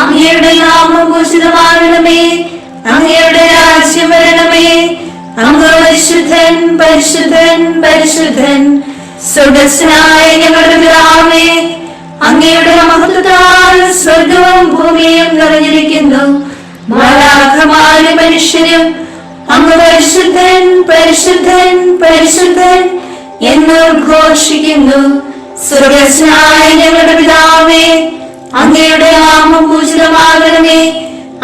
അങ്ങയുടെ നാമം ഭൂഷിതമാകണമേ അങ്ങയുടെ രാജ്യം വരണമേ. അങ്ങ് പരിശുദ്ധൻ പരിശുദ്ധൻ പരിശുദ്ധൻ സ്വർഗസ്നായ ഞങ്ങളുടെ പിതാവേ അങ്ങയുടെ മഹത്വത്താൽ സ്വർഗവും ഭൂമിയും നിറഞ്ഞിരിക്കുന്നു. മാലാഖമാര് മനുഷ്യരും അങ്ങ് പരിശുദ്ധൻ പരിശുദ്ധൻ പരിശുദ്ധൻ എന്ന് ഘോഷിക്കുന്നു. സ്വർഗസ്നായ ഞങ്ങളുടെ പിതാവേ അങ്ങയുടെ നാമം പൂജിതമാകണമേ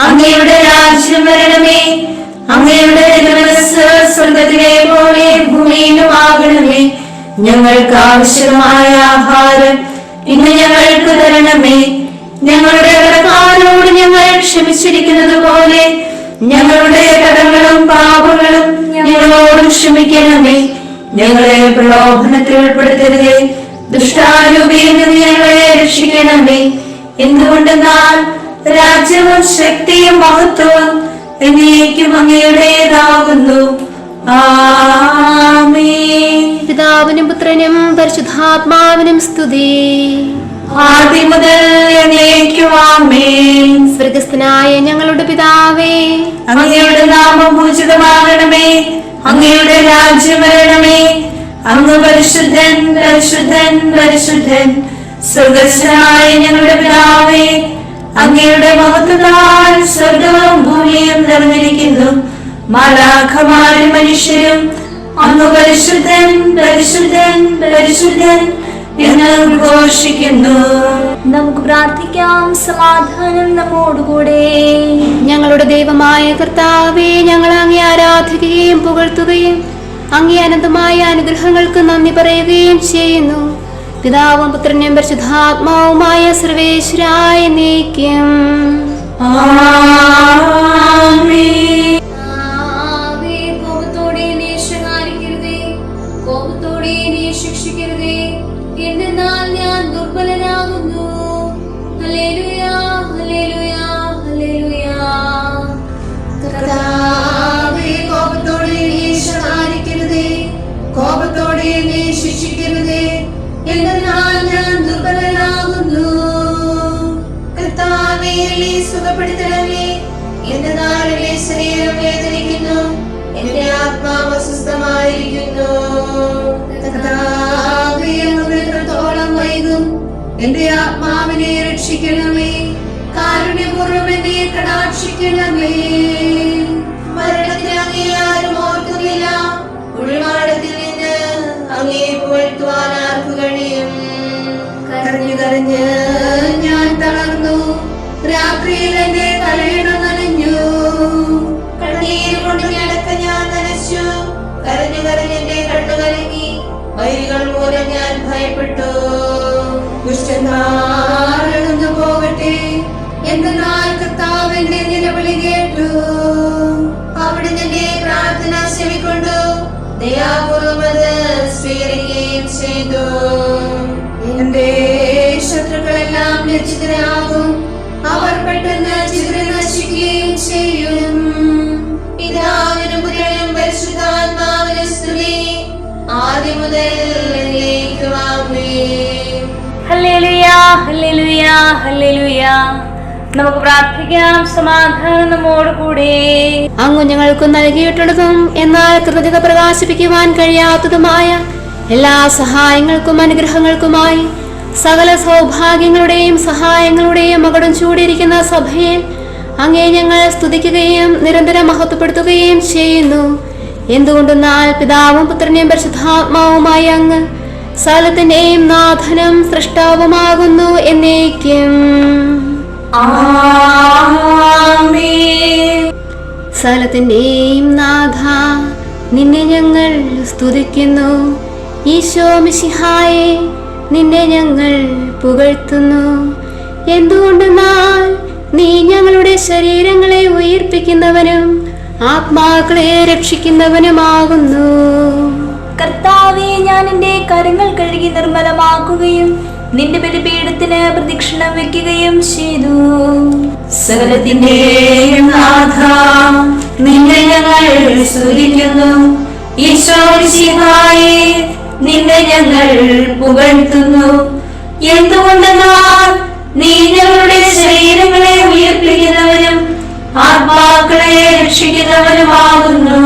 അങ്ങയുടെ രാജ്യം വരണമേ. അങ്ങയുടെ സ്വർഗത്തിലെ പോലെ ഭൂമിയിലും ആകണമേ ഞങ്ങൾക്ക് ആവശ്യമായ ആഹാരം ഇന്ന് ഞങ്ങൾക്ക് തരണമേ. ഞങ്ങളുടെ കടക്കാരോട് ഞങ്ങൾ ക്ഷമിച്ചിരിക്കുന്നത് പോലെ ഞങ്ങളുടെ കടങ്ങളും പാപങ്ങളും ഞങ്ങളോടും ക്ഷമിക്കണമേ. ഞങ്ങളെ പ്രലോഭനത്തിൽ ഉൾപ്പെടുത്തരുതേ. ദുഷ്ടാരൂപിയിൽ നിന്ന് ഞങ്ങളെ രക്ഷിക്കണമേ. എന്തുകൊണ്ടെന്നാൽ രാജ്യവും ശക്തിയും മഹത്വവും എന്നേക്കും അങ്ങയുടേതാകുന്നു. പിതാവിനും പുത്രനും പരിശുദ്ധാത്മാവിനും സ്തുതി. സ്വർഗസ്ഥനായ ഞങ്ങളുടെ പിതാവേ. അങ്ങയുടെ നാമം പൂജിതമാകണമേ. അങ്ങയുടെ രാജ്യം വരണമേ. അങ്ങ് പരിശുദ്ധൻ പരിശുദ്ധൻ പരിശുദ്ധൻ. സ്വർഗസ്വനായ ഞങ്ങളുടെ പിതാവേ അങ്ങയുടെ മഹത്വത്താൽ സ്വർഗവും ഭൂമിയും നിറഞ്ഞിരിക്കുന്നു. മാലാഖമാരും മനുഷ്യരും അങ്ങ് പരിശുദ്ധൻ പരിശുദ്ധൻ പരിശുദ്ധൻ എന്ന് ഘോഷിക്കുന്നു. നമുക്ക് പ്രാർത്ഥിക്കാം. സമാധാനം നമ്മോടുകൂടെ. ഞങ്ങളുടെ ദൈവമായ കർത്താവെ ഞങ്ങൾ അങ്ങേ ആരാധിക്കുകയും പുകഴ്ത്തുകയും അങ്ങേ അനന്തമായ അനുഗ്രഹങ്ങൾക്ക് നന്ദി പറയുകയും ചെയ്യുന്നു. പിതാവും പുത്രനും പരിശുദ്ധാത്മാവുമായ സർവേശ്വരായ നീക്കം എന്നെ സുഖപ്പെടുത്തണമേ. എന്റെ നാളിലെ ശരീരം വേദനിക്കുന്നു. എന്റെ ആത്മാവ് അസ്വസ്ഥമായിരിക്കുന്നു. കർത്താവേ, വൈകും. എന്റെ ആത്മാവിനെ രക്ഷിക്കണമേ. കാരുണ്യപൂർവം എന്നെ കടാക്ഷിക്കണമേ. മരണത്തിന് അങ്ങേ ആരും ഓർക്കുന്നില്ല. ഉൾവാടത്തിൽ നിന്ന് അങ്ങേ പോഴ്ത്തുവാൻ ആർക്കു കരഞ്ഞു കരഞ്ഞ് രാത്രിയിൽ എന്റെ തലയിട നനഞ്ഞു. കണ്ണീർ കൊണ്ട് ഞടക്ക ഞാൻ നനച്ചു. കരഞ്ഞു കരഞ്ഞ് എന്റെ കണ്ണു കലങ്ങി. വൈകൾ മൂലം ഞാൻ ഭയപ്പെട്ടു. ദുഷ്ടന്മാരെന്ന് പോകട്ടെ. എന്തെന്നാൽ കർത്താവ് എന്റെ നിലവിളി കേട്ടു. അവിടെ എന്റെ പ്രാർത്ഥന ചെവിക്കൊണ്ടു ദയാപൂർവം അത് സ്വീകരിക്കുകയും ചെയ്തു. എന്റെ ശത്രുക്കളെല്ലാം ലജ്ജിതരാകും നമുക്ക് പ്രാർത്ഥിക്കാം സമാധാനം നമ്മോടുകൂടെ. അങ്ങ് ഞങ്ങൾക്ക് നൽകിയിട്ടുള്ളതും എന്നാൽ കൃതജ്ഞത പ്രകാശിപ്പിക്കുവാൻ കഴിയാത്തതുമായ എല്ലാ സഹായങ്ങൾക്കും അനുഗ്രഹങ്ങൾക്കുമായി സകല സൗഭാഗ്യങ്ങളുടെയും സഹായങ്ങളുടെയും മകടും ചൂടിയിരിക്കുന്ന സഭയെ അങ്ങേ ഞങ്ങൾ സ്തുതിക്കുകയും നിരന്തരം മഹത്വപ്പെടുത്തുകയും ചെയ്യുന്നു. എന്തുകൊണ്ടെന്നാൽ പിതാവും പുത്രനെയും പരിശുദ്ധാത്മാവുമായി അങ്ങ് സകലത്തിന്റെയും നാഥനം സൃഷ്ടാവുമാകുന്നു എന്നേക്കും. സകലത്തിന്റെയും നാഥ നിന്നെ ഞങ്ങൾ സ്തുതിക്കുന്നു. ഈശോ മിശിഹായെ നിന്നെ ഞങ്ങൾ പുകഴ്ത്തുന്നു. എന്തുകൊണ്ടെന്നാൽ നീ ഞങ്ങളുടെ ശരീരങ്ങളെ ഉയർപ്പിക്കുന്നവനും ആത്മാക്കളെ രക്ഷിക്കുന്നവനുമാകുന്നു. കർത്താവെ ഞാൻ എന്റെ കരങ്ങൾ കഴുകി നിർമ്മലമാക്കുകയും നിന്റെ ബലിപീഠത്തിന് പ്രദക്ഷിണം വെക്കുകയും ചെയ്തു. സകലത്തിന്റെയും നാഥ നിന്നെ ഞങ്ങൾ സ്തുതിക്കുന്നു. ഈശോശിഹായെ നിന്നെ ഞങ്ങൾ പുകഴ്ത്തുന്നു. എന്തുകൊണ്ടെന്നാൽ നീ ഞങ്ങളുടെ ശരീരങ്ങളെ ഉയർപ്പിക്കുന്നവനും ആത്മാക്കളെ രക്ഷിക്കുന്നവനുമാകുന്നു.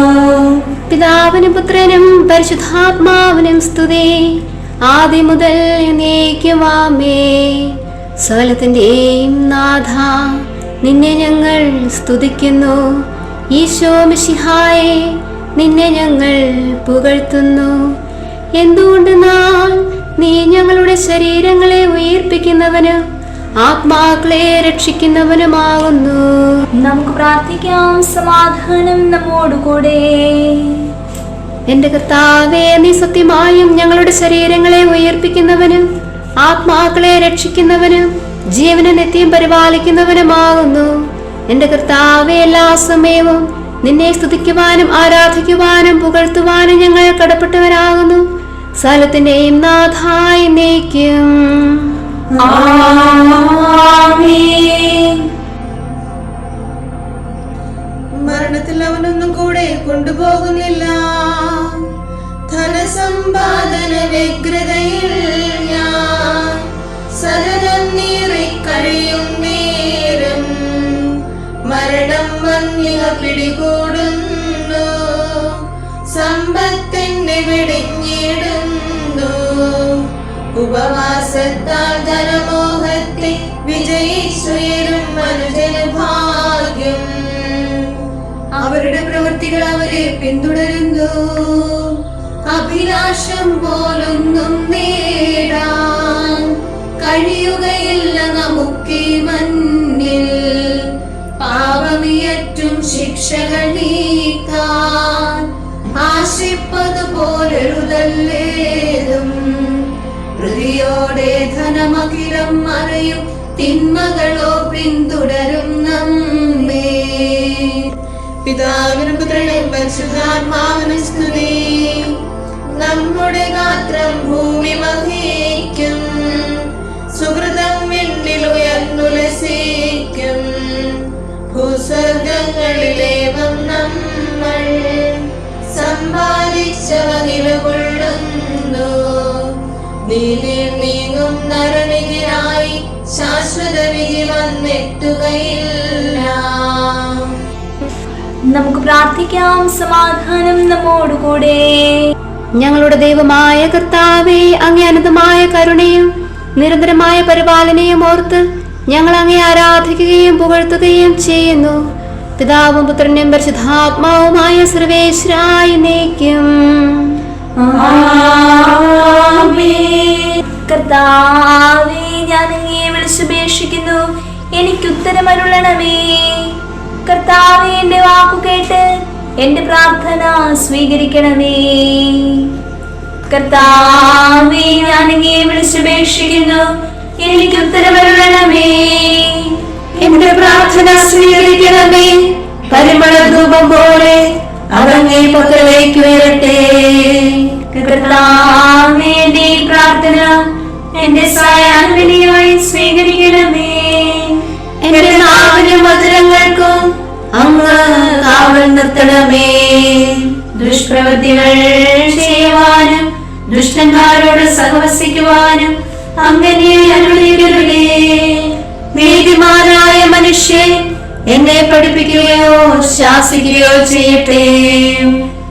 പിതാവിനും പുത്രനും പരിശുദ്ധാത്മാവിനും സ്തുതി. ആദ്യം മുതൽ സകലത്തിന്റെയും നാഥ നിന്നെ ഞങ്ങൾ സ്തുതിക്കുന്നു. ഈശോ മിഷിഹായെ നിന്നെ ഞങ്ങൾ പുകഴ്ത്തുന്നു. എന്തുകൊണ്ട് നാൾ നീ ഞങ്ങളുടെ ശരീരങ്ങളെ ഉയർപ്പിക്കുന്നവന് ആത്മാക്കളെ രക്ഷിക്കുന്നവനുമാകുന്നു. നമുക്ക് പ്രാർത്ഥിക്കാം. സമാധാനം നമ്മോടുകൂടെ. എന്റെ കർത്താവേ നീ സത്യമായും ഞങ്ങളുടെ ശരീരങ്ങളെ ഉയർപ്പിക്കുന്നവനും ആത്മാക്കളെ രക്ഷിക്കുന്നവനും ജീവനെ നിത്യം പരിപാലിക്കുന്നവനുമാകുന്നു. എന്റെ കർത്താവെ എല്ലാ സമയവും നിന്നെ സ്തുതിക്കുവാനും ആരാധിക്കുവാനും പുകഴ്ത്തുവാനും ഞങ്ങൾ കടപ്പെട്ടവരാകുന്നു. സ്ഥലത്തിന്റെയും നാഥായി നീക്കും. മരണത്തിൽ അവനൊന്നും കൂടെ കൊണ്ടുപോകുന്നില്ല. ധനസമ്പാദന വ്യഗ്രതയിൽ ഞാൻ സതതം നീറി കഴിയും നേരം മരണം വന്നിക പിടികൂടുന്നു. സമ്പത്തിന്റെ വെടിഞ്ഞിടുന്നു. ഉപവാസത്താൽ ധനമോഹത്തെ വിജയിച്ചുയരും അവരെ പിന്തുടരുന്നു. അഭിലാഷം പോലൊന്നും നേടാൻ കഴിയുകയില്ല നമുക്ക് മന്നിൽ പാപമിയറ്റും ശിക്ഷകൾ നീക്കാൻ ആശിപ്പതുപോലെഴുതല്ലേതും ഹൃതിയോടെ ധനമകിരം മറയും തിന്മകളോ പിന്തുടരും. പിതാവിനും പുത്രനും പരിശുദ്ധാത്മാവിനും സ്തുതി. നമ്മുടെ ഗാത്രം ഭൂമി മഹിക്കും സുഹൃതം വിണ്ണിൽ ഉയർന്നുലസിക്കും ഭൂസ്വർഗങ്ങളിലേവം നമ്മൾ സമ്പാദിച്ചവ നിലകൊള്ളുന്നു നീങ്ങും നരണികനായി ശാശ്വത വിധി വന്നെത്തുകയില്ല. പ്രാർത്ഥിക്കാം. സമാധാനം നമ്മോടുകൂടെ. ഞങ്ങളുടെ ദൈവമായ കർത്താവേ അങ്ങേ അനന്തമായ കരുണയും നിരന്തരമായ പരിപാലനയും ഓർത്ത് ഞങ്ങൾ അങ്ങേ ആരാധിക്കുകയും പുകഴ്ത്തുകയും ചെയ്യുന്നു. പിതാവും പുത്രനും പരിശുദ്ധാത്മാവുമായ സർവേശ്വരായി നീക്കും കർത്താവേ ഞാൻ അങ്ങയെ വിളിച്ചുപേക്ഷിക്കുന്നു എനിക്ക് ഉത്തരമരുളണമേ. കർത്താവേ എന്റെ വാക്കു കേട്ട് എന്റെ പ്രാർത്ഥന സ്വീകരിക്കണമേ. കർത്താവേ ഞാൻ അങ്ങയെ വിളിച്ചപേക്ഷിക്കുന്നു. എനിക്ക് ഉത്തരമരുളണമേ. എന്റെ പ്രാർത്ഥന സ്വീകരിക്കണമേ. പരിമള ധൂപം പോലെ അവങ്ങേ പക്കലേക്ക് വരട്ടെ. കർത്താവേ പ്രാർത്ഥന എന്റെ സായാഹ്നബലിയായി സ്വീകരിക്കണമേ അങ്ങ് കാവൽ നിർത്തണമേ. ദുഷ്പ്രവൃത്തികൾ ചെയ്യുവാനും ദുഷ്ടന്മാരോട് സഹവസിക്കുവാനും അങ്ങനെ അരുളിയിടരുതേ നീതിമാനായ മനുഷ്യൻ എന്നെ പഠിപ്പിക്കുകയോ ശാസിക്കുകയോ ചെയ്യട്ടെ.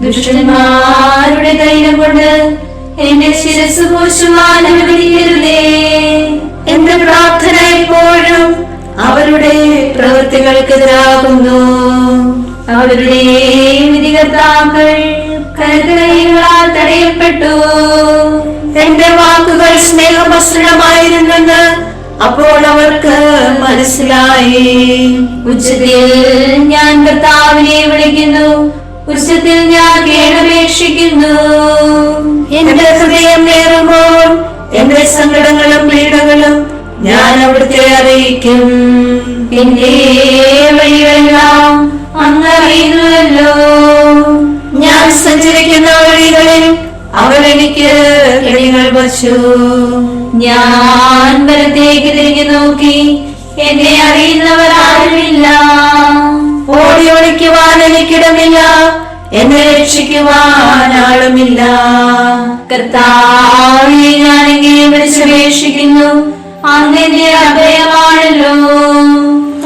ദുഷ്ടന്മാരുടെ ധൈര്യം കൊണ്ട് എന്റെ ശിരസ് പൂശുവാൻ അനുവദിക്കരുതേ. എന്റെ പ്രാർത്ഥന എപ്പോഴും അവരുടെ പ്രവൃത്തികൾക്കെതിരാകുന്നു. അവരുടെ വിധികർത്താക്കൾ കരുതലകളാൽ തടയപ്പെട്ടു. എന്റെ വാക്കുകൾ സ്നേഹമസൃണമായിരുന്നെന്ന് അപ്പോൾ അവർക്ക് മനസ്സിലായി. ഉച്ചത്തിൽ ഞാൻ കർത്താവിനെ വിളിക്കുന്നു. ഉച്ചത്തിൽ ഞാൻ കേണപേക്ഷിക്കുന്നു എന്റെ ഹൃദയം നേറുമ്പോൾ എന്റെ സങ്കടങ്ങളും പീഡകളും ഞാൻ അവിടുത്തെ അറിയിക്കും. എന്റെ വഴി വഴികളെല്ലാം അങ്ങ് ഞാൻ സഞ്ചരിക്കുന്ന വഴികളിൽ അവൾ എനിക്ക് കിളികൾ വച്ചു ഞാൻ വലത്തേക്ക് തിരിഞ്ഞു നോക്കി. എന്നെ അറിയുന്നവർ ആരുമില്ല. ഓടി ഒളിക്കുവാൻ എനിക്കിടമില്ല. എന്നെ രക്ഷിക്കുവാൻ ആളുമില്ല. കർത്താവെ ഞാൻ എങ്ങനെ വിളിച്ചപേക്ഷിക്കുന്നു അങ്ങനെ അഭയമാണല്ലോ.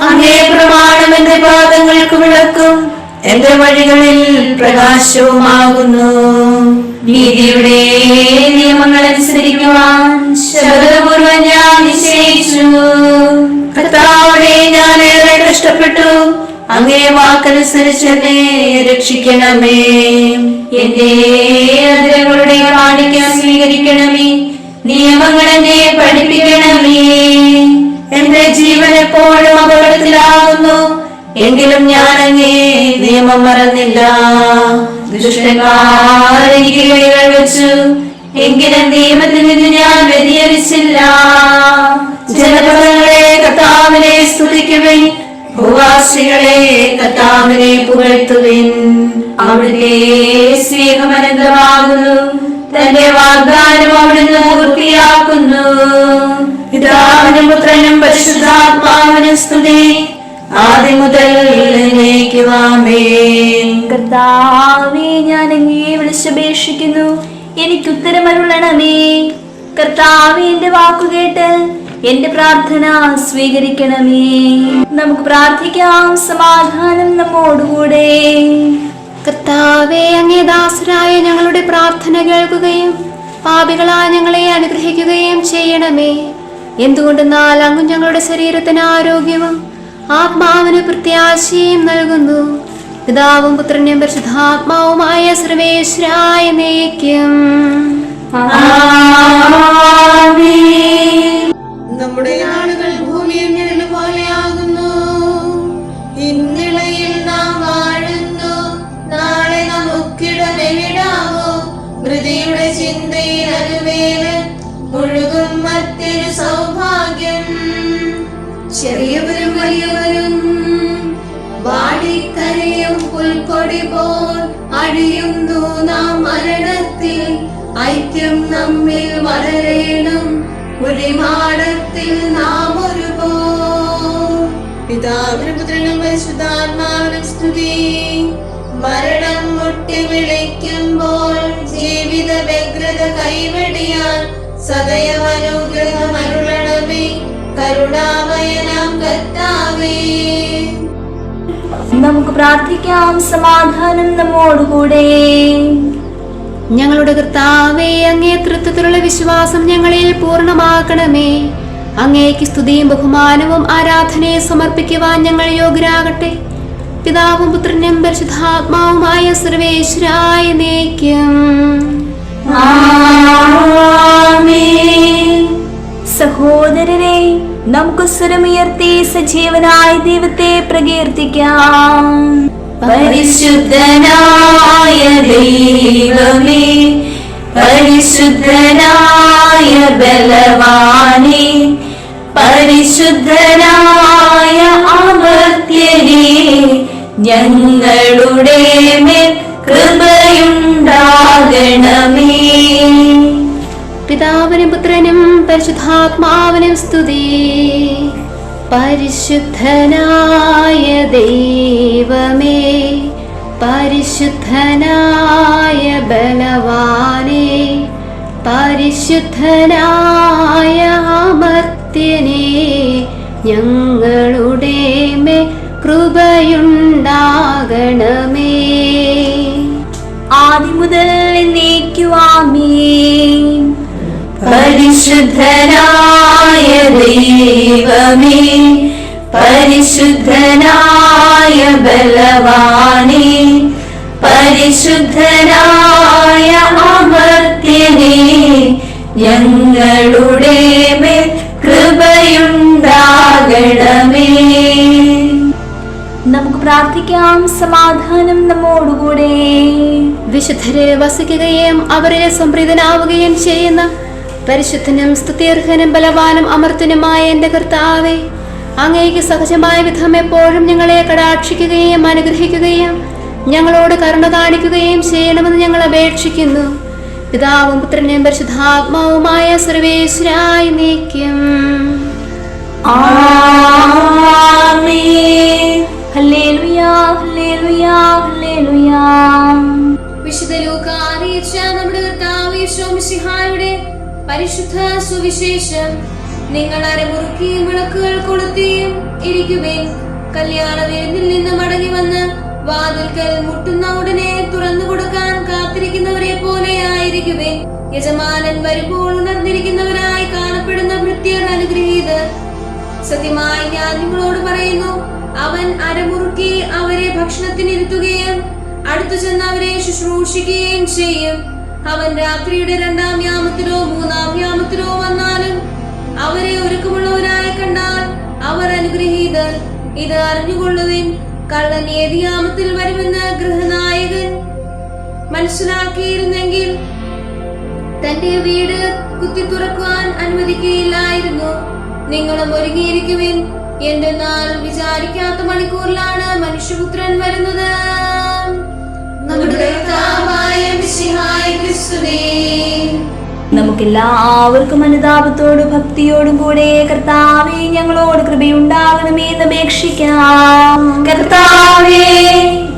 അങ്ങേ പ്രമാണം എന്റെ പാദങ്ങൾക്ക് വിളക്കും. എന്റെ വഴികളിൽ പ്രകാശവുമാകുന്നു. നീതിയുടെ നിയമങ്ങൾ അനുസരിക്കുവാൻ ശബ്ദപൂർവം ഞാൻ നിശ്ചയിച്ചു. കർത്താവേ ഞാൻ ഏറെ കഷ്ടപ്പെട്ടു. അങ്ങേ വാക്കനുസരിച്ച് എന്നെ രക്ഷിക്കണമേ. എന്റെ അതിരങ്ങളുടെ കാണിക്കാൻ സ്വീകരിക്കണമേ. നിയമങ്ങൾ എന്നെ പഠിപ്പിക്കണമേ. എന്റെ ജീവൻ എപ്പോഴും എങ്കിലും ഞാൻ അങ്ങേ നിയമം മറന്നില്ല. വെച്ചു എങ്കിലും നിയമത്തിൽ ഞാൻ വ്യതിയരിച്ചില്ല ജനപദങ്ങളെ കത്താമിനെ സ്തുതിക്കുവിൻ. ഭൂവാസികളെ കത്താമിനെ പുകഴ്ത്തുവിൻ. അവിടുത്തെ സ്നേഹം അനന്തമാകുന്നു. തന്റെ വാഗ്ദാനം അവിടുന്ന് പൂർത്തിയാക്കുന്നു. പിതാവിനും പുത്രനും പരിശുദ്ധാത്മാവിനും സ്തുതി. ആദ്യം മുതൽ എന്നേക്കുമാമേ കർത്താവേ ഞാൻ അങ്ങേ വിളിച്ചപേക്ഷിക്കുന്നു. എനിക്ക് ഉത്തരമരുളണമേ. കർത്താവേ എന്റെ വാക്കുകേട്ട് എന്റെ പ്രാർത്ഥന സ്വീകരിക്കണമേ. നമുക്ക് പ്രാർത്ഥിക്കാം സമാധാനം നമ്മോടുകൂടെ. കർത്താവേ അങ്ങേ ദാസരായ ഞങ്ങളുടെ പ്രാർത്ഥന കേൾക്കുകയും പാപികളാ ഞങ്ങളെ അനുഗ്രഹിക്കുകയും ചെയ്യണമേ. എന്തുകൊണ്ടെന്നാൽ അങ്ങ് ഞങ്ങളുടെ ശരീരത്തിന് ആരോഗ്യവും ആത്മാവിന് പ്രത്യാശയും നൽകുന്നു. പിതാവും പുത്രനും പരിശുദ്ധാത്മാവുമായ സർവേശ്വരായ നയിക്കും നമ്മുടെ നമ്മിൽ വളരേണം കുഴിമാടത്തിൽ നാം ഒരു പോ പിതാവിനും പുത്രനും പരിശുദ്ധാത്മാവിനും സ്തുതി. മരണം മുട്ടി വിളിക്കുമ്പോൾ ജീവിത വ്യഗ്രത കൈവെടിയാൻ സദയം അനുഗ്രഹം അരുളണമേ. കരുണാമയനാം കർത്താവേ. നമുക്ക് പ്രാർത്ഥിക്കാം. സമാധാനം നമ്മോടുകൂടെ. ഞങ്ങളുടെ കർത്താവെ അങ്ങേ തൃത്വത്തിലുള്ള വിശ്വാസം ഞങ്ങളിൽ പൂർണമാക്കണമേ. അങ്ങേക്ക് സ്തുതിയും ബഹുമാനവും ആരാധനയെ സമർപ്പിക്കുവാൻ ഞങ്ങൾ യോഗ്യരാകട്ടെ. പിതാവും പുത്രനും പരിശുദ്ധാത്മാവുമായ സർവേശ്വരായ സഹോദരനെ നമുക്ക് സ്വരമുയർത്തി സജീവനായ ദൈവത്തെ പ്രകീർത്തിക്കാം. പരിശുദ്ധനായ ദൈവമേ പരിശുദ്ധനായ ബലവാനെ പരിശുദ്ധനായ അമർത്യനെ ഞങ്ങളുടെ മേൽ കൃപയുണ്ടാകണമേ. പിതാവിനും പുത്രനും പരിശുദ്ധാത്മാവിനും സ്തുതി. പരിശുദ്ധനായ ദൈവമേ പരിശുദ്ധനായ ബലവാനെ പരിശുദ്ധനായ അമർത്യനെ ഞങ്ങളുടെ മേ കൃപയുണ്ടാകണമേ. ആദ്യം മുതൽ എന്നേക്കുവാമേ പരിശുദ്ധനായ ദൈവമേ പരിശുദ്ധനായ ബലവാനെ പരിശുദ്ധനായ അമർത്യനെ ഞങ്ങളുടെ മേൽ കൃപയുണ്ടാകണമേ. നമുക്ക് പ്രാർത്ഥിക്കാം സമാധാനം നമ്മോടുകൂടെ. വിശുദ്ധരെ വസിക്കുകയും അവരെ സംപ്രീതനാവുകയും ചെയ്യുന്ന പരിശുദ്ധനും സ്തുത്യർഹനും ബലവാനും അമർത്തനുമായ എന്റെ കർത്താവേ അങ്ങേക്ക് സഹജമായ വിധം എപ്പോഴും ഞങ്ങളെ കടാക്ഷിക്കുകയും അനുഗ്രഹിക്കുകയും ഞങ്ങളോട് കരുണ കാണിക്കുകയും ചെയ്യണമെന്ന് ഞങ്ങൾ അപേക്ഷിക്കുന്നു. പിതാവും പുത്രനും പരിശുദ്ധാത്മാവുമായ സർവേശ്വരായി നീക്കും. വിശുദ്ധ ലൂക്ക അറിയിച്ച നമ്മുടെ കർത്താവ് യേശുമിശിഹായുടെ പരിശുദ്ധ സുവിശേഷം നിങ്ങൾ അരമുറുക്കിയും വിളക്കുകൾ കൊളുത്തിയും ഇരിക്കുവേൻ. കല്യാണ വിരുന്നിൽ നിന്ന് മടങ്ങി വന്ന് വാതിൽക്കൽ മുട്ടുന്ന ഉടനെ തുറന്നു കൊടുക്കാൻ കാത്തിരിക്കുന്നവരെ പോലെ ആയിരിക്കുവേൻ യജമാനൻ വരുമ്പോൾ ഉണർന്നിരിക്കുന്നവരായി കാണപ്പെടുന്ന ഭൃത്യർ അനുഗ്രഹീത്. സത്യമായി ഞാൻ നിങ്ങളോട് പറയുന്നു അവൻ അരമുറുക്കി അവരെ ഭക്ഷണത്തിനിരുത്തുകയും അടുത്തു ചെന്ന് അവരെ ശുശ്രൂഷിക്കുകയും ചെയ്യും. അവൻ രാത്രിയുടെ രണ്ടാം യാമത്തിലോ മൂന്നാം യാമത്തിലോ വന്നാലും അവരെ ഒരുക്കമുള്ളവരായി കണ്ടാൽ അവർ അനുഗ്രഹീതർ ഇത് അറിഞ്ഞുകൊള്ളുവിൻ കള്ളൻ ഏത് യാമത്തിൽ വരുമെന്ന് ഗൃഹനായകൻ മനസ്സിലാക്കിയിരുന്നെങ്കിൽ തന്റെ വീട് കുത്തി തുറക്കുവാൻ അനുവദിക്കുകയില്ലായിരുന്നു. നിങ്ങളും ഒരുങ്ങിയിരിക്കുവിൻ. എന്തെന്നാൽ വിചാരിക്കാത്ത മണിക്കൂറിലാണ് മനുഷ്യപുത്രൻ വരുന്നത്. നമ്മുടെ നമുക്കെല്ലാവർക്കും അനുതാപത്തോടും ഭക്തിയോടും കൂടെ കർത്താവെ ഞങ്ങളോട് കൃപയുണ്ടാകണമേ എന്ന് അപേക്ഷിക്കാം. കർത്താവേ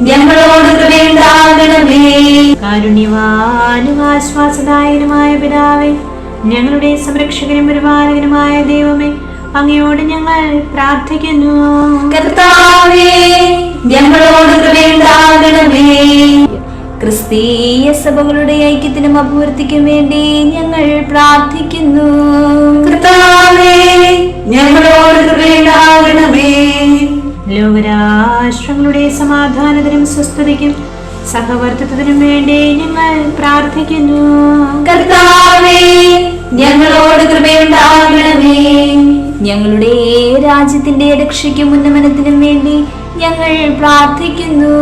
ഞങ്ങളോട് കൃപയുണ്ടാകണമേ. കാരുണ്യവാനും പിതാവേ ഞങ്ങളുടെ സംരക്ഷകനും പരിപാലകനുമായ ദൈവമേ അങ്ങയോട് ഞങ്ങൾ പ്രാർത്ഥിക്കുന്നു. കർത്താവേ ഞങ്ങളോട് കൃപയുണ്ടാകണമേ. ക്രിസ്തീയ സഭകളുടെ ഐക്യത്തിനും അഭിവൃദ്ധിക്കും വേണ്ടി ഞങ്ങൾ പ്രാർത്ഥിക്കുന്നു. ലോകരാഷ്ട്രങ്ങളുടെ സമാധാനത്തിനും സ്വസ്ഥതയ്ക്കും സഹവർത്തിത്വത്തിനും വേണ്ടി ഞങ്ങൾ പ്രാർത്ഥിക്കുന്നു. കർത്താവേ ഞങ്ങളോട് കൃപയുണ്ടാകണമേ. ഞങ്ങളുടെ രാജ്യത്തിന്റെ രക്ഷയ്ക്കും ഉന്നമനത്തിനും വേണ്ടി ഞങ്ങൾ പ്രാർത്ഥിക്കുന്നു.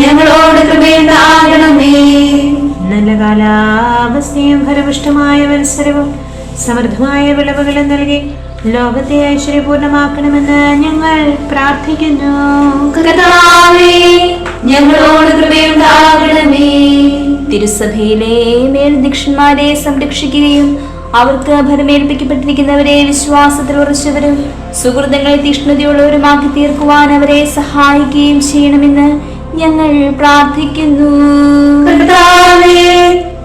ഞങ്ങളോട് കൃപയുണ്ടാകണമേ നല്ല കാലാവസ്ഥയും ഫലപുഷ്ടമായ മത്സരവും സമൃദ്ധമായ വിളവുകളും നൽകി ലോകത്തെ ഐശ്വര്യപൂർണമാക്കണമെന്ന് ഞങ്ങൾ പ്രാർത്ഥിക്കുന്നു. ഞങ്ങളോട് കൃപയുണ്ടാകണമേ തിരുസഭയിലെ മേൽദീക്ഷന്മാരെ സംരക്ഷിക്കുകയും അവർക്ക് ഫലമേൽപ്പിക്കപ്പെട്ടിരിക്കുന്നവരെ വിശ്വാസത്തിൽ ഉറച്ചവരും സുഹൃത്തുക്കളെ തീഷ്ണതയുള്ളവരുമാക്കി തീർക്കുവാൻ അവരെ സഹായിക്കുകയും ചെയ്യണമെന്ന് ഞങ്ങൾ പ്രാർത്ഥിക്കുന്നു. കർത്താവേ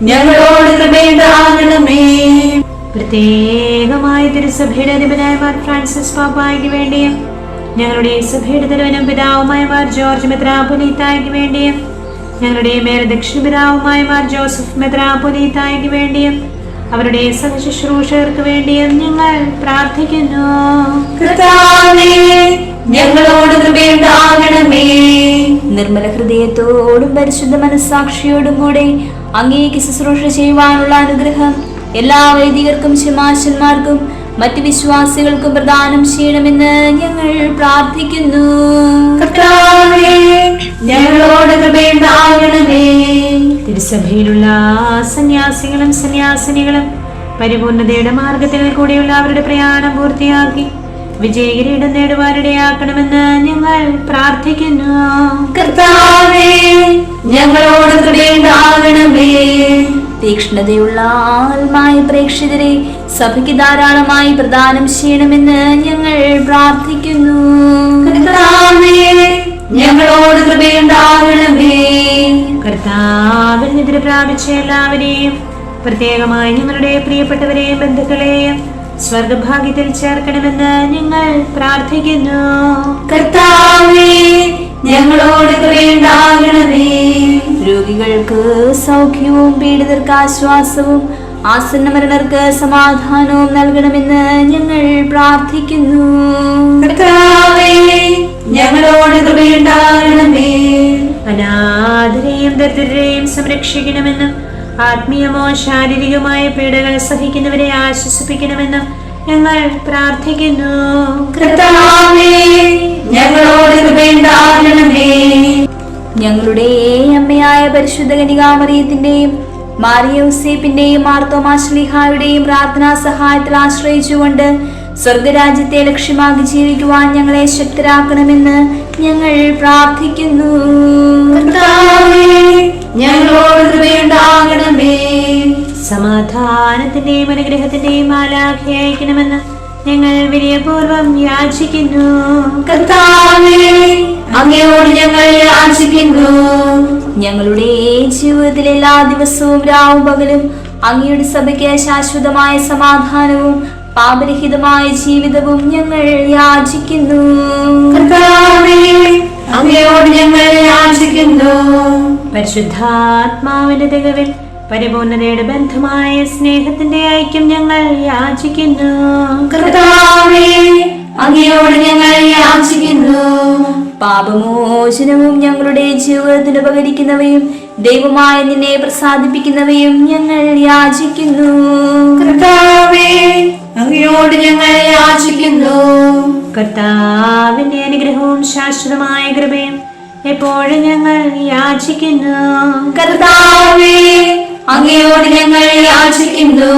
ഞങ്ങളോട് കൃപയുണ്ടാകണമേ പ്രത്യേകമായ തിരുസഭയുടെ അധിപനായ മാർ ഫ്രാൻസിസ് പാപ്പായ്ക്ക് വേണ്ടിയും ഞങ്ങളുടെ സഭയുടെ തലവനും പിതാവുമായ മാർ ജോർജ് മെത്രാപൊലീത്തായ്ക്ക് വേണ്ടിയും ഞങ്ങളുടെ മേൽ ദക്ഷിണ പിതാവുമായ മാർ ജോസഫ് മെത്രാപൊലീത്തായ്ക്ക് വേണ്ടിയും അവരുടെ സഹശുശ്രൂഷകർക്ക് വേണ്ടി ഞങ്ങൾ പ്രാർത്ഥിക്കുന്നു. ഞങ്ങളോട് കൃപയുണ്ടാകണമേ നിർമ്മല ഹൃദയത്തോടും പരിശുദ്ധ മനസ്സാക്ഷിയോടും കൂടെ അങ്ങേക്ക് ശുശ്രൂഷ ചെയ്യുവാനുള്ള അനുഗ്രഹം എല്ലാ വൈദികർക്കും ശമാശന്മാർക്കും മറ്റ് വിശ്വാസികൾക്കും പ്രദാനം ചെയ്യണമെന്ന് ഞങ്ങൾ പ്രാർത്ഥിക്കുന്നു. ഞങ്ങളോട് തിരുസഭയിലുള്ള സന്യാസികളും സന്യാസിനികളും പരിപൂർണതയുടെ മാർഗത്തിൽ കൂടിയുള്ള അവരുടെ പ്രയാണം പൂർത്തിയാക്കി വിജയകിരീടം നേടുവാനിടയാക്കണമെന്ന് ഞങ്ങൾ പ്രാർത്ഥിക്കുന്നു. കർത്താവേ ഞങ്ങളോട് കൃപയുണ്ടാകണമേ. തീക്ഷ്ണതയുള്ള ആത്മായ പ്രേക്ഷിതരെ സഭയ്ക്ക് ധാരാളമായി പ്രദാനം ചെയ്യണമെന്ന് ഞങ്ങൾ പ്രാർത്ഥിക്കുന്നു. കർത്താവേ ഞങ്ങളോട് കൃപയുണ്ടാകണമേ കർത്താവിനെതിരെ പ്രാപിച്ച എല്ലാവരെയും പ്രത്യേകമായി ഞങ്ങളുടെ പ്രിയപ്പെട്ടവരെയും ബന്ധുക്കളെയും സ്വർഗഭാഗ്യത്തിൽ ചേർക്കണമെന്ന് ഞങ്ങൾ പ്രാർത്ഥിക്കുന്നു. കർത്താവേ ഞങ്ങളോട് കൃപയുണ്ടാകണമേ. രോഗികൾക്ക് സൗഖ്യവും പീഡിതർക്ക് ആശ്വാസവും ആസന്ന മരണർക്ക് സമാധാനവും നൽകണമെന്ന് ഞങ്ങൾ പ്രാർത്ഥിക്കുന്നു. ഞങ്ങളോട് കൃപയുണ്ടാകണമേ. അനാഥരെയും ദരിദ്രരെയും സംരക്ഷിക്കണമെന്നും ആത്മീയമോ ശാരീരികമായ പീഡകൾ സഹിക്കുന്നവരെ ആശ്വസിപ്പിക്കണമെന്നും ഞങ്ങൾ പ്രാർത്ഥിക്കുന്നു. ഞങ്ങളോട് ഞങ്ങളുടെ അമ്മയായ പരിശുദ്ധ കനികാമറിയത്തിന്റെയും മാറിയൂസേപ്പിന്റെയും മാർത്തോമാശ്ലിഹായുടെയും പ്രാർത്ഥനാ സഹായത്തിൽ ആശ്രയിച്ചുകൊണ്ട് സ്വർഗരാജ്യത്തെ ലക്ഷ്യമാക്കി ജീവിക്കുവാൻ ഞങ്ങളെ ശക്തരാക്കണമെന്ന് ഞങ്ങൾ പ്രാർത്ഥിക്കുന്നു. ഞങ്ങളോട് കൃപയുണ്ടാകണമേ സമാധാനത്തിന്റെയും അനുഗ്രഹത്തിന്റെയും ആലാഖ്യ അയക്കണമെന്ന് ഞങ്ങൾ വിനയപൂർവം യാചിക്കുന്നു. കർത്താവേ അങ്ങയോട് ഞങ്ങൾ യാചിക്കുന്നു. ഞങ്ങളുടെ ജീവിതത്തിൽ എല്ലാ ദിവസവും രാവും പകലും അങ്ങയുടെ സഭയ്ക്ക് ശാശ്വതമായ സമാധാനവും പാപരഹിതമായ ജീവിതവും ഞങ്ങൾ യാചിക്കുന്നു. കർത്താവേ അങ്ങയോട് ഞങ്ങൾ യാചിക്കുന്നു. പരിശുദ്ധാത്മാവിന്റെ തികവിൽ പരിപൂർണതയുടെ ബന്ധമായ സ്നേഹത്തിന്റെ ഐക്യം ഞങ്ങൾ യാചിക്കുന്നു. അങ്ങയോട് ഞങ്ങൾ യാചിക്കുന്നു. പാപമോചനവും ഞങ്ങളുടെ ജീവിതത്തിന് ഉപകരിക്കുന്നവയും ദൈവമായ നിന്നെ പ്രസാദിപ്പിക്കുന്നവയും ഞങ്ങൾ യാചിക്കുന്നു. അങ്ങയോട് ഞങ്ങൾ യാചിക്കുന്നു. കർത്താവിന്റെ അനുഗ്രഹവും ശാശ്വതമായ കൃപയും എപ്പോഴും ഞങ്ങൾ യാചിക്കുന്നു. കർത്താവേ അങ്ങയോട് ഞങ്ങൾ യാചിക്കുന്നു.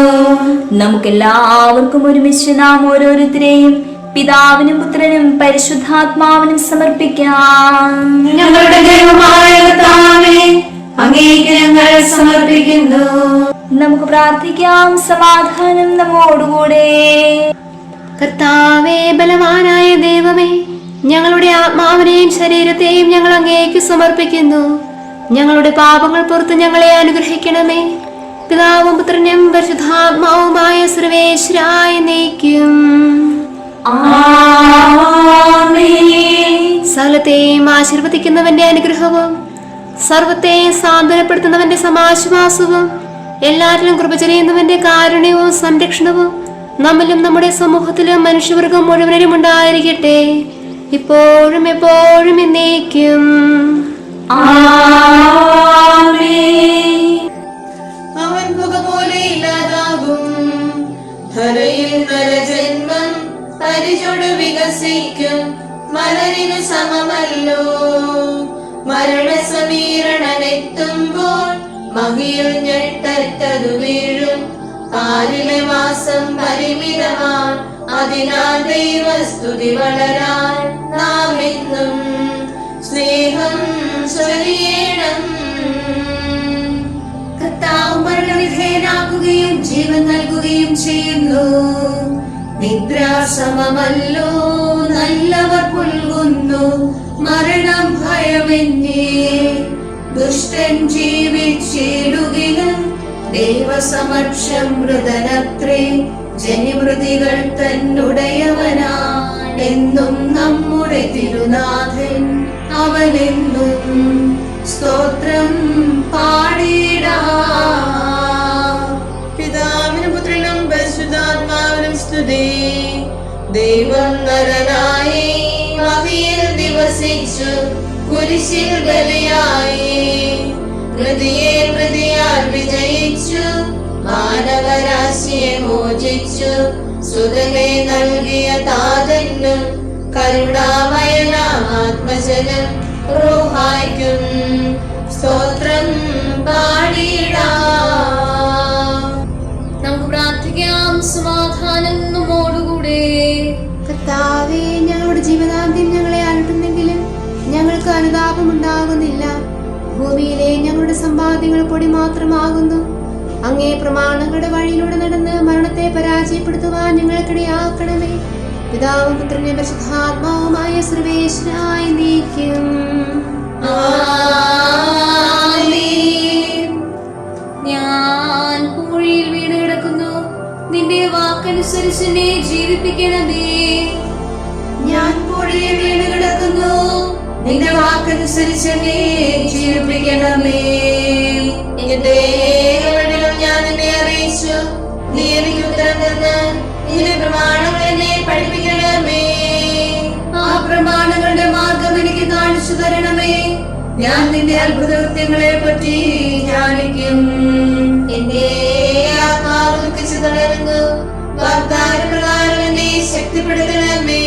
നമുക്ക് എല്ലാവർക്കും ഒരുമിച്ച് നാം ഓരോരുത്തരെയും പിതാവിനും പുത്രനും പരിശുദ്ധാത്മാവിനും സമർപ്പിക്കാം. ഞങ്ങളുടെ ദൈവമായ കർത്താവേ അങ്ങേക്ക് ഞങ്ങൾ സമർപ്പിക്കുന്നു. നമുക്ക് പ്രാർത്ഥിക്കാം. സമാധാനം നമ്മോടുകൂടെ. കർത്താവേ ബലവാനായ ദൈവമേ ഞങ്ങളുടെ ആത്മാവിനെയും ശരീരത്തെയും ഞങ്ങൾ അങ്ങേക്ക് സമർപ്പിക്കുന്നു. ഞങ്ങളുടെ പാപങ്ങൾ പുറത്ത് ഞങ്ങളെ അനുഗ്രഹിക്കണമേ. പിതാവും പുത്രനും പരിശുദ്ധാത്മാവുമായ സർവേശ്വരായ നയിക്കും സകലത്തെയും ആശീർവദിക്കുന്നവന്റെ അനുഗ്രഹവും സർവത്തെയും സാന്ത്വനപ്പെടുത്തുന്നവന്റെ സമാശ്വാസവും എല്ലാറ്റിലും കൃപ ചെയ്യുന്നവന്റെ കാരുണ്യവും സംരക്ഷണവും നമ്മിലും നമ്മുടെ സമൂഹത്തിലും മനുഷ്യവർഗം മുഴുവനും ഉണ്ടായിരിക്കട്ടെ. ഇപ്പോഴും എപ്പോഴും എന്നേക്കും. അവൻ പുക പോലെ ഇല്ലാതാകും. ധരയിൽ നരജന്മം പരിചൊടു വികസിക്കും. മലരിനു സമമല്ലോ. മരണസമീരണനെത്തുമ്പോൾ മകിയിൽ ഞെട്ടറ്റതു വീഴും. പാലിലെ മാസം പരിമിതമാണ് അതിനാൽ ദൈവസ്തുതി വളരാൻ നാം സ്നേഹം ചൊരിയണം കർത്താവ് മരണവിധേയനാകുകയും ജീവൻ നൽകുകയും ചെയ്യുന്നു. നിദ്രാസമമല്ലോ നല്ലവർ പുൽകുന്നു. മരണം ഭയമെന്നേ ദുഷ്ടൻ ജീവിച്ചിടുകിലും ദൈവസമക്ഷം മൃതനത്രേ. ജനിമൃതികൾ തന്നുടയവനാണെന്നും നമ്മുടെ തിരുനാഥൻ അവനെന്നും സ്തോത്രം പാടിടാം. പിതാവിനും പുത്രനും പരിശുദ്ധാത്മാവിനും സ്തുതി. ദൈവം നരനായി മഹിയിൽ ദിവസിച്ചു കുരിശിൽ ബലിയായി. പ്രതിയെ പ്രതിയാൽ വിജയിച്ചു മാനവരാശിയെ മോചിച്ചു സുതനെ നൽകിയ താതന്നും കരുണാമയനാം ആത്മജനം റൂഹായ്ക്കും സ്തോത്രം പാടിടാം നമുക്ക് പ്രാർത്ഥിക്കാം സമാധാനം നമ്മോടുകൂടെ കർത്താവേ ഞങ്ങളുടെ ജീവിതാന്ത്യം ഞങ്ങളെ അലട്ടുന്നെങ്കിലും ഞങ്ങൾക്ക് അനുതാപം ഉണ്ടാകുന്നില്ല ഭൂമിയിലെ ഞങ്ങളുടെ സമ്പാദ്യങ്ങൾ പൊടി മാത്രമാകുന്നു. അങ്ങേ പ്രമാണങ്ങളുടെ വഴിയിലൂടെ നടന്ന് മരണത്തെ പരാജയപ്പെടുത്തുവാൻ ഞങ്ങൾക്കിടയാക്കണമേ. പിതാവും പുത്രനെ പരിശുദ്ധാത്മാവുമായ സർവേശ്വരായി നീക്കും ഞാൻ പൂഴിയിൽ വീണ് കിടക്കുന്നു. നിന്റെ വാക്കനുസരിച്ച് എന്നെ ജീവിപ്പിക്കണമേ. ഞാൻ വീണ് കിടക്കുന്നു. നിന്റെ വാക്കനുസരിച്ച് എന്നെ ജീവിപ്പിക്കണമേ. അത്ഭുതകൃത്യങ്ങളെ പറ്റി ധ്യാനിക്കും. എന്റെ ആത്മാവ് ദുഃഖിച്ചു തളരുന്നു. വാഗ്ദാന പ്രകാരം എന്നെ ശക്തിപ്പെടുത്തണമേ.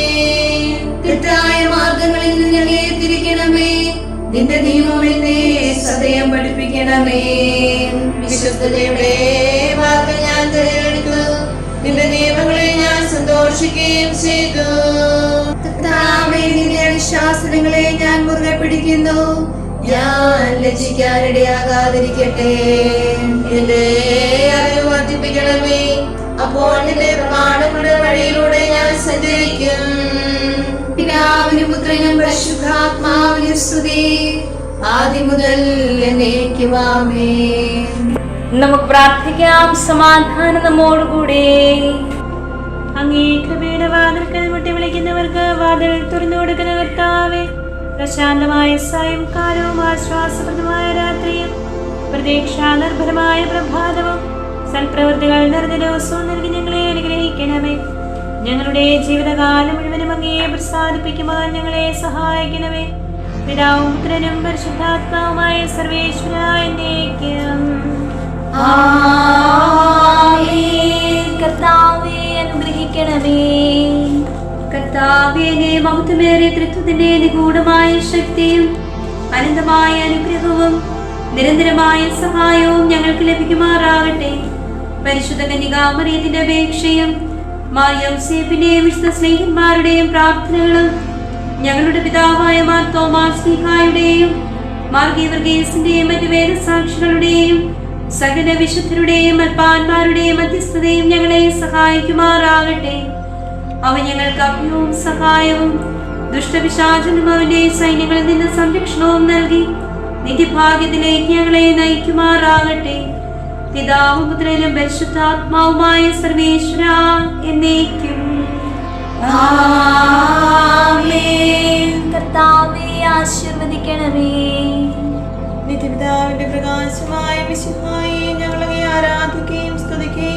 തെറ്റായ മാർഗങ്ങളിൽ നിന്ന് ഞങ്ങളെ തിരിക്കണമേ. നിന്റെ നിയമം എന്നെ സദയം പഠിപ്പിക്കണമേ. വിശ്വസ്തതയുടെ മാർഗം ഞാൻ തിരഞ്ഞെടുത്തു. നിന്റെ നിയമങ്ങളിൽ ഞാൻ സന്തോഷിക്കുകയും ചെയ്തു. നിന്റെ അനുശാസനങ്ങളെ ഞാൻ മുറുകെ പിടിക്കുന്നു. ഞാൻ ലജ്ജിക്കാനിടയാകാതിരിക്കട്ടെ എന്റെ അറിവ് വർദ്ധിപ്പിക്കണമേ. അപ്പോൾ നിന്റെ പ്രമാണങ്ങളുടെ വഴിയിലൂടെ ഞാൻ സഞ്ചരിക്കും. പിതാവിന് പുത്രനും പരിശുദ്ധാത്മാവിനും സ്തുതി. ആദ്യം മുതൽ എന്നേക്കുമാമേ നമുക്ക് പ്രാർത്ഥിക്കാം. സമാധാനം നമ്മോടുകൂടെ. അങ്ങേ കൃപയുടെ വാതിൽക്കൽ മുട്ടി വിളിക്കുന്നവർക്ക് വാതിൽ തുറന്നു കൊടുക്കുന്ന കർത്താവേ പ്രശാന്തമായ സായംകാലവും ആശ്വാസപ്രദമായ രാത്രിയും പ്രതീക്ഷാ നിർഭരമായ പ്രഭാതവും സൽപ്രവൃത്തികൾ നിറഞ്ഞ ദിവസവും നൽകി ഞങ്ങളെ അനുഗ്രഹിക്കണമേ. ഞങ്ങളുടെ ജീവിതകാലം മുഴുവനും അങ്ങേ പ്രസാദിപ്പിക്കുവാൻ ഞങ്ങളെ സഹായിക്കണമേ. പിതാവും പുത്രനും പരിശുദ്ധാത്മാവുമായ സർവേശ്വരായ. കർത്താവേ അനുഗ്രഹിക്കണമേ. കർത്താവേ മഹത്വമേറിയ തൃത്വത്തിന്റെ നിഗൂഢമായ ശക്തിയും അനന്തമായ അനുഗ്രഹവും നിരന്തരമായ സഹായവും ഞങ്ങൾക്ക് ലഭിക്കുമാറാകട്ടെ. പരിശുദ്ധ കന്യകാമറിയത്തിന്റെ അപേക്ഷയും മാറിയൗസേപ്പിന്റെയും വിശുദ്ധ സ്നേഹന്മാരുടെയും പ്രാർത്ഥനകളും ഞങ്ങളുടെ പിതാവായ മാർ തോമാസ് സ്നേഹായുടെയും മാർഗീവർഗീസിന്റെയും മറ്റു വേദസാക്ഷികളുടെയും സകല വിശുദ്ധരുടെയും അൽപാന്മാരുടെയും മധ്യസ്ഥതയും ഞങ്ങളെ സഹായിക്കുമാറാകട്ടെ. അവ ഞങ്ങൾക്ക് അഭ്യവും സഹായവും. ദുഷ്ടപിശാചനും അവന്റെ സൈന്യങ്ങളിൽ നിന്ന് സംരക്ഷണവും നൽകി. നിത്യഭാഗ്യത്തിലേക്ക് ഞങ്ങളെ നയിക്കുമാറാകട്ടെ. പിതാവും പുത്രനും പരിശുദ്ധാത്മാവുമായ സർവേശ്വര എന്നേക്കും. കർത്താവേ ആശീർവദിക്കണമേ. നിത്യപിതാവിന്റെ പ്രകാശമായ വിശുദ്ധായി ഞങ്ങളെ ആരാധിക്കുകയും സ്തുതിക്കുകയും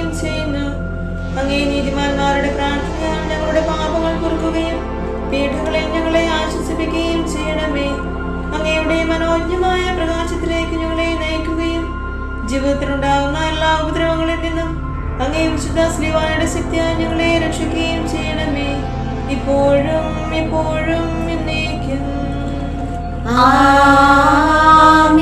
അങ്ങേ നീതിമാന്മാരുടെ പ്രാർത്ഥനയാൽ ഞങ്ങളുടെ പാപങ്ങൾ കുറുക്കുകയും പീഠങ്ങളിൽ ഞങ്ങളെ ആശ്വസിപ്പിക്കുകയും ചെയ്യണമേ. അങ്ങയുടെ മനോജ്ഞമായ പ്രകാശത്തിലേക്ക് ഞങ്ങളെ നയിക്കുകയും ജീവിതത്തിലുണ്ടാകുന്ന എല്ലാ ഉപദ്രവങ്ങളിൽ നിന്നും അങ്ങേ വിശുദ്ധ ശ്രീവാനയുടെ ശക്തിയാൽ ഞങ്ങളെ രക്ഷിക്കുകയും ചെയ്യണമേ. ഇപ്പോഴും ഇപ്പോഴും എന്നേക്കും. ആമേൻ.